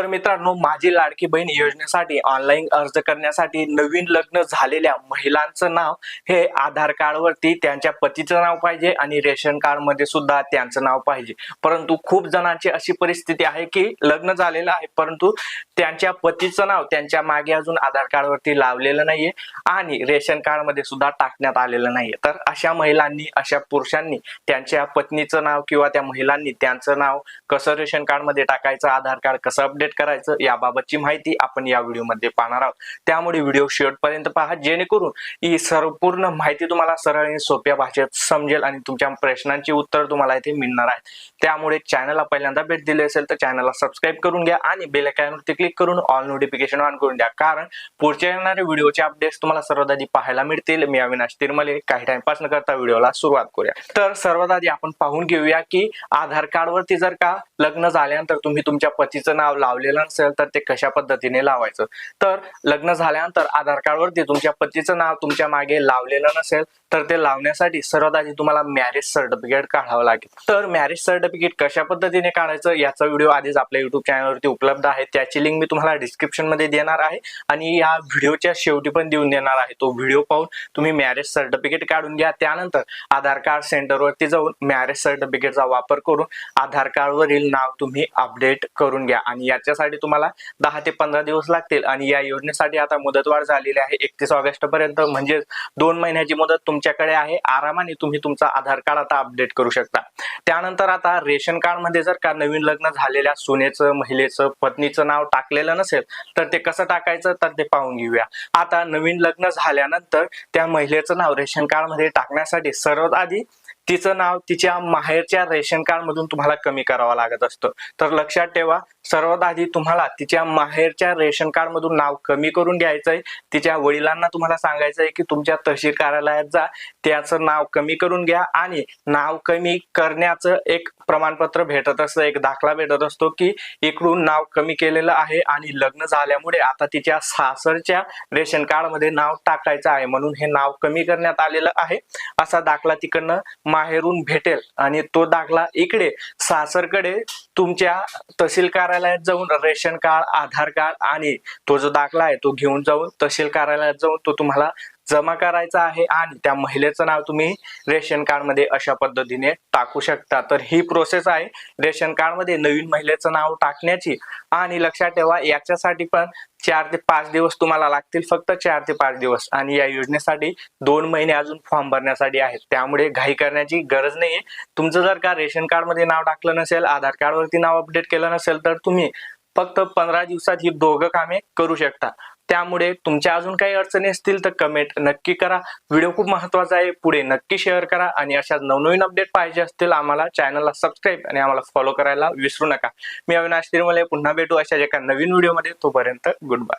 तर मित्रांनो माझी लाडकी बहीण योजनेसाठी ऑनलाईन अर्ज करण्यासाठी नवीन लग्न झालेल्या महिलांचं नाव हे आधार कार्डवरती त्यांच्या पतीचं नाव पाहिजे आणि रेशन कार्डमध्ये सुद्धा त्यांचं नाव पाहिजे. परंतु खूप जणांची अशी परिस्थिती आहे की लग्न झालेलं आहे परंतु त्यांच्या पतीचं नाव त्यांच्या मागे अजून आधार कार्डवरती लावलेलं नाहीये आणि रेशन कार्डमध्ये सुद्धा टाकण्यात आलेलं नाहीये. तर अशा महिलांनी अशा पुरुषांनी त्यांच्या पत्नीचं नाव किंवा त्या महिलांनी त्यांचं नाव कसं रेशन कार्डमध्ये टाकायचं आधार कार्ड कसं अपडेट करायचं याबाबतची माहिती आपण या व्हिडिओमध्ये पाहणार आहोत. त्यामुळे व्हिडिओ शेवटपर्यंत पहा जेणेकरून ही संपूर्ण माहिती तुम्हाला सरळ आणि सोप्या भाषेत समजेल आणि तुमच्या प्रश्नांची उत्तर तुम्हाला इथे मिळणार आहेत. त्यामुळे चॅनलला पहिल्यांदा भेट दिली असेल तर चॅनलला सबस्क्राईब करून घ्या आणि बेल आयकॉनवरती क्लिक करून ऑल नोटिफिकेशन ऑन करून द्या. कारण पुढच्या येणाऱ्या व्हिडिओचे अपडेट्स तुम्हाला सर्वात आधी पाहायला मिळतील. मी अविनाश तिरमले काही टाइमपास न करता व्हिडिओला सुरुवात करूया. तर सर्वात आधी आपण पाहून घेऊया की आधार कार्डवरती जर का लग्न झाल्यानंतर तुम्ही तुमच्या पतीचं नाव लावलेलं नसेल तर ते कशा पद्धतीने लावायचं? तर लग्न झाल्यानंतर आधार कार्डवरती तुमच्या पतीचं नाव तुमच्या मागे लावलेलं नसेल तर ते लावण्यासाठी सर्वात आधी तुम्हाला मॅरेज सर्टिफिकेट काढावं लागेल. तर मॅरेज सर्टिफिकेट कशा पद्धतीने काढायचं याचा व्हिडिओ आधीच आपल्या युट्यूब चॅनलवरती उपलब्ध आहे. त्याची लिंक मी तुम्हाला डिस्क्रिप्शनमध्ये देणार आहे आणि या व्हिडिओच्या शेवटी पण देऊन देणार आहे. तो व्हिडिओ पाहून तुम्ही मॅरेज सर्टिफिकेट काढून घ्या. त्यानंतर आधार कार्ड सेंटरवरती जाऊन मॅरेज सर्टिफिकेटचा वापर करून आधार कार्डवरील नाव तुम्ही अपडेट करून घ्या आणि याच्या याच्यासाठी तुम्हाला दहा ते पंधरा दिवस लागतील. आणि या योजनेसाठी आता मुदतवाढ झालेली आहे एकतीस ऑगस्ट पर्यंत. म्हणजे दोन महिन्याची मुदत तुमच्याकडे आहे. आरामाने तुम्ही तुमचा आधार कार्ड आता अपडेट करू शकता. त्यानंतर आता रेशन कार्डमध्ये जर का नवीन लग्न झालेल्या सुनेचं महिलेचं पत्नीचं नाव टाकलेलं नसेल तर ते कसं टाकायचं? तर ते पाहून घेऊया. आता नवीन लग्न झाल्यानंतर त्या महिलेचं नाव रेशन कार्डमध्ये टाकण्यासाठी सर्वात आधी तिचं नाव तिच्या माहेरच्या रेशन कार्ड मधून तुम्हाला कमी करावं लागत असतं. तर लक्षात ठेवा सर्वात आधी तुम्हाला तिच्या माहेरच्या रेशन कार्ड मधून नाव कमी करून घ्यायचंय. तिच्या वडिलांना तुम्हाला सांगायचंय की तुमच्या तहसील कार्यालयात जा त्याचं नाव कमी करून घ्या आणि नाव कमी करण्याचं एक प्रमाणपत्र भेटत असतं एक दाखला भेटत असतो की इकडून नाव कमी केलेलं आहे आणि लग्न झाल्यामुळे आता तिच्या सासरच्या रेशन कार्डमध्ये नाव टाकायचं आहे म्हणून हे नाव कमी करण्यात आलेलं आहे. असा दाखला तिकडनं माहेरून भेटेल आणि तो दाखला इकडे सासरकडे तुमच्या तहसील कार्यालयात जाऊन रेशन कार्ड आधार कार्ड आणि तो जो दाखला आहे तो घेऊन जाऊन तहसील कार्यालयात जाऊन तो तुम्हाला जमा करायचा आहे आणि त्या महिलेचं नाव तुम्ही रेशन कार्डमध्ये अशा पद्धतीने टाकू शकता. तर ही प्रोसेस आहे. रेशन कार्डमध्ये नवीन महिलेचं नाव टाकण्याची आणि लक्षात ठेवा याच्यासाठी पण चार ते पाच दिवस तुम्हाला लागतील फक्त चार ते पाच दिवस. आणि या योजनेसाठी दोन महिने अजून फॉर्म भरण्यासाठी आहेत. त्यामुळे घाई करण्याची गरज नाहीये. तुमचं जर का रेशन कार्डमध्ये नाव टाकलं नसेल आधार कार्ड वरती नाव अपडेट केलं नसेल तर तुम्ही फक्त पंधरा दिवसात ही दोघं कामे करू शकता. त्यामुळे तुमच्या अजून काही अडचणी असतील तर कमेंट नक्की करा. व्हिडिओ खूप महत्त्वाचा आहे पुढे नक्की शेअर करा आणि अशा नवनवीन अपडेट पाहिजे असतील आम्हाला चॅनलला सबस्क्राईब आणि आम्हाला फॉलो करायला विसरू नका. मी अविनाश तिरमले पुन्हा भेटू अशा एका नवीन व्हिडिओमध्ये तोपर्यंत गुड बाय